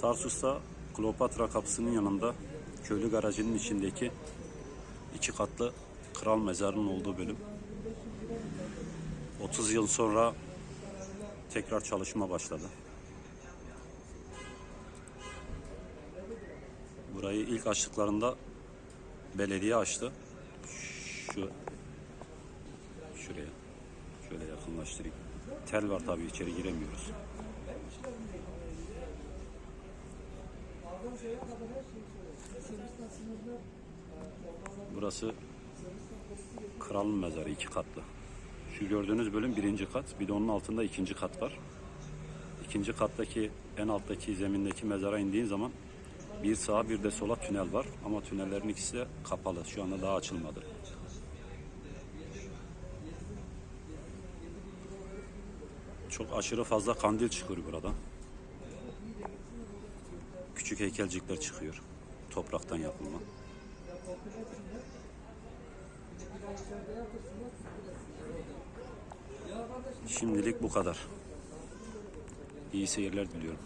Tarsus'ta Kleopatra kapısının yanında köylü garajının içindeki iki katlı kral mezarının olduğu bölüm. 30 yıl sonra tekrar çalışma başladı. Burayı ilk açtıklarında belediye açtı. Şu şuraya şöyle yakınlaştırayım. Tel var tabii içeri giremiyoruz. Burası kralın mezarı iki katlı. Şu gördüğünüz bölüm birinci kat. Bir de onun altında ikinci kat var. İkinci kattaki en alttaki zemindeki mezara indiğin zaman bir sağa bir de sola tünel var. Ama tünellerin ikisi de kapalı. Şu anda daha açılmadı. Çok aşırı fazla kandil çıkıyor burada. Küçük heykelcikler çıkıyor. Topraktan yapılma. Şimdilik bu kadar. İyi seyirler diliyorum.